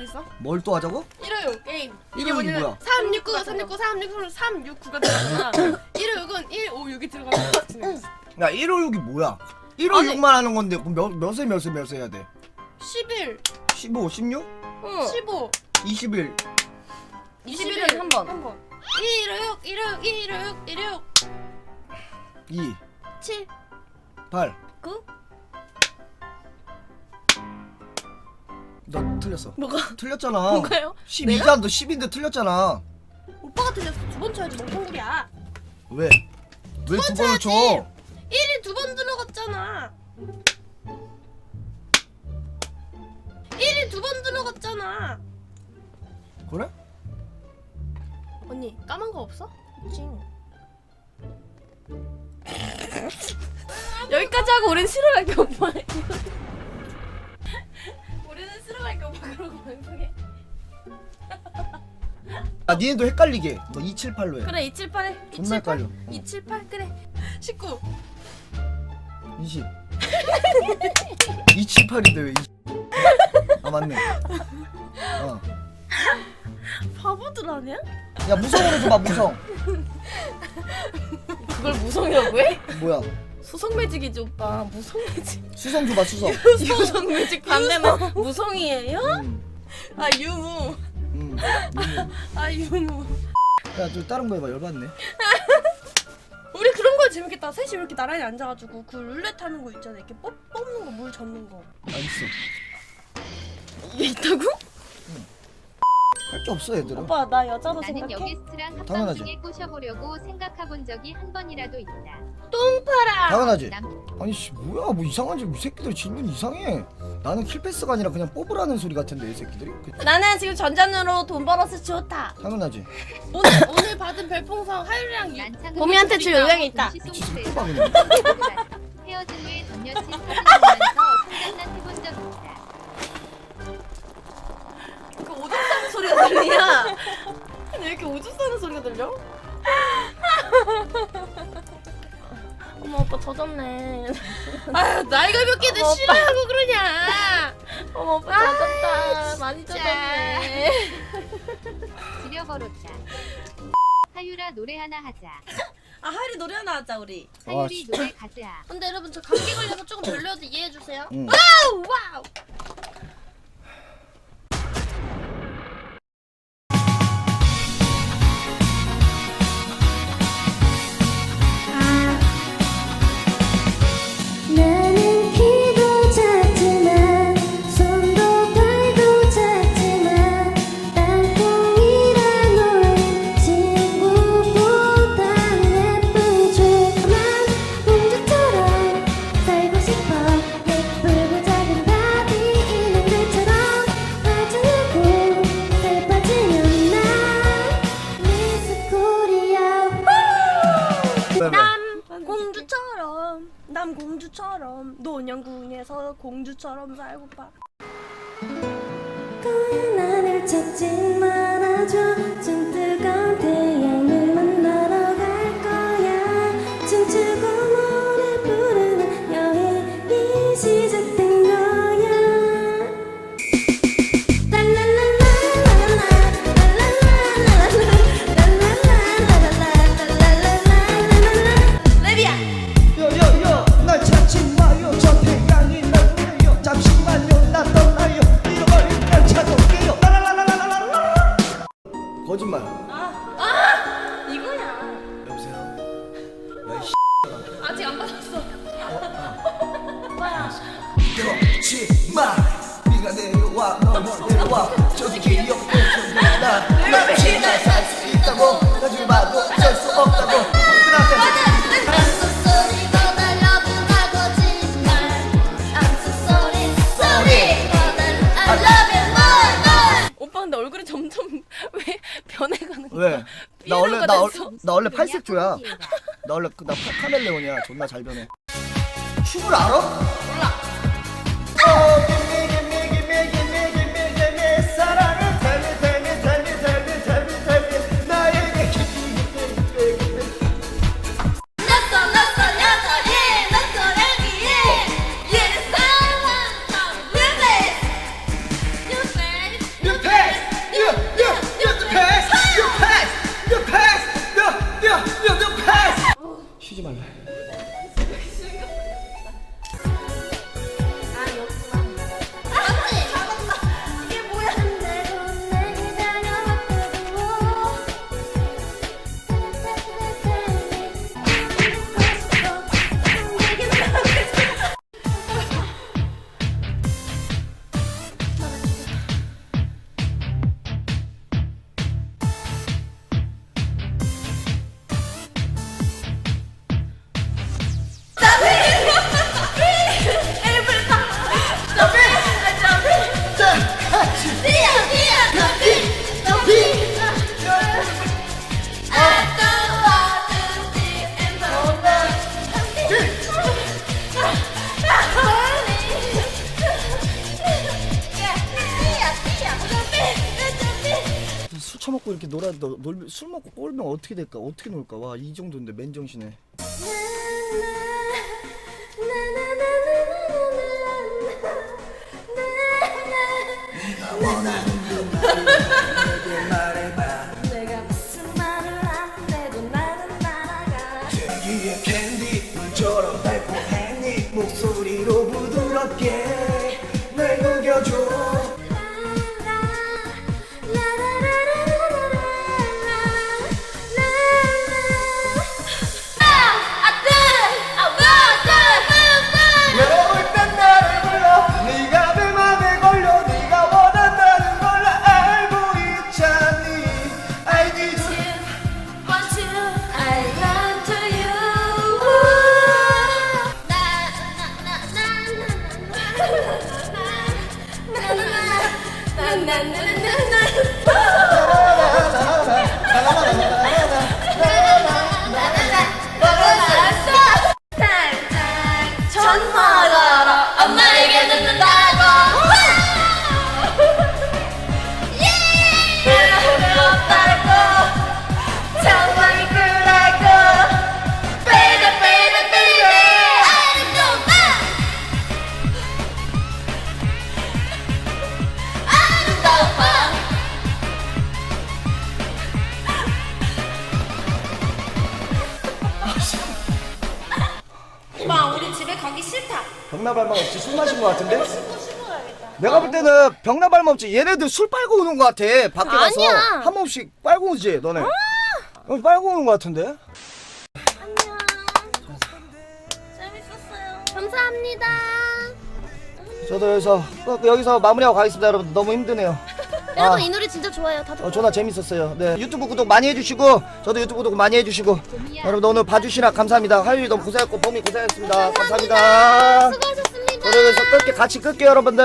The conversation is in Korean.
건 있어. 뭘 또 하자고? 일요일 게임. 이게 일요일이 뭐야? 369, 369, 369, 369가 들어가잖아. 일요일은 156이 들어가면 진행했어. 야 156이 뭐야? 아니. 156만 하는 건데 그럼 몇, 몇에 몇에 몇에 해야 돼? 11, 15, 16? 응. 15, 21 21은 한 번. 한 번. 156, 156, 156, 156, 2 7, 8 9. 너 틀렸어 뭐가? 틀렸잖아 뭔가요? 12잖아 너 10인데 틀렸잖아 오빠가 틀렸어. 두 번 쳐야지 멍청구리야. 왜? 왜 두 번을 쳐? 1이 두 번 들어갔잖아. 1이 두 번 들어갔잖아. 그래? 언니 까만 거 없어? 있지. 여기까지 하고 우린 싫어할게 오빠. 싫어할까 오빠 그러고 방송해. 아 니네도 헷갈리게 너 278로 해 그래 278 존나 헷갈려 278 그래. 19. 20 278인데 왜 20? 아 맞네 어. 바보들 아니야? 야 무성으로 줘봐 무성 그걸 무성이라고 해? 뭐야 수성 매직이지 오빠. 무성 매직. 수성 줘봐 수성 유성 매직 반대면 무성이에요? 음, 아 유무. 음. 아 유무. 야저 다른 거 해봐 열받네 우리 그런 거 재밌겠다. 셋이 이렇게 나란히 앉아가지고 그 룰렛 하는 거 있잖아. 이렇게 뽑 뽑는 거 물 젓는 거. 아 있어 이게 있다고? 할 게 없어 얘들아 오빠 나 여자로 나는 생각해? 여게스트랑 합방 당연하죠. 중에 꼬셔보려고 생각해본 적이 한 번이라도 있다. 똥파라. 당연하지 남 아니 씨 뭐야 뭐 이상한 지 새끼들 질문 이상해 나는 킬패스가 아니라 그냥 뽑으라는 소리 같은데 이 새끼들이 그, 나는 지금 전자으로 돈 벌어서 좋다. 당연하지 오늘 오늘 받은 별풍선 하율이랑 유. 난창은 봄이한테 줄 요령이 있다. 시소부스에서 빡이네 헤어진 후에 전 여친 사진 보면서 손장난 해본 적 있다. 소리가 들리냐? 왜 이렇게 오줌 싸는 소리가 들려? 어머 오빠 젖었네. 아유 나이가 몇 개인데 어머, 싫어하고 그러냐. 어머 오빠 젖었다. 많이 젖었네. 지려버렸다. 하유라 노래 하나 하자. 아 하율이 노래 하나 하자 우리. 와, 하유리 진짜. 노래 가자. 근데 여러분 저 감기 걸려서 조금 별로여도 이해해 주세요. 응. 와우 와우. 왜, 왜? 남 공주처럼 남 공주처럼 노년궁에서 공주처럼 살고파. 하늘 찾지 말아줘 좀 야이 아직 안 받았어. 오빠야. 거짓말 네가 내려와 널 내려와 저기 기억도 나 역시 날살수 있다고 나중에 봐도 어쩔 수 없다고 그나마 I'm so sorry for the love 나 거짓말 I'm so sorry sorry for the I love you more more 오빠 근데 얼굴이 점점 왜 변해가는 거야? 왜? 나 원래 나. 얼- 나 원래 팔색조야 나 원래 그- 나 카- 카멜레온이야. 존나 잘 변해. 춤을 알아? 몰라 먹고 이렇게 놀아 너, 놀, 술 먹고 꼴면 어떻게 될까? 어떻게 놀까? 와 이 정도인데 맨정신에. 내가 무슨 말을 안 해도 나는 날아가. 캔디의 캔디 물처럼 달콤했니 목소리로 부드럽게 전화가 병나발만 없지 술 마신 것 같은데? 내가 볼 때는 병나발만 없지 얘네들 술 빨고 오는 것 같아 밖에 가서 아니야. 한 번씩 빨고 오지 너네 어, 빨고 오는 것 같은데? 감사합니다. 저도 여기서 어, 여기서 마무리하고 가겠습니다 여러분 너무 힘드네요 여러분 아, 이 노래 진짜 좋아요. 다들 어, 존나 재밌었어요. 네. 유튜브 구독 많이 해주시고 저도 유튜브 구독 많이 해주시고. 여러분 오늘 봐주시나 감사합니다. 화요일 너무 고생했고 봄이 고생했습니다. 감사합니다. 수고하셨습니다. 저도 여기서 끌게 같이 끌게요 여러분들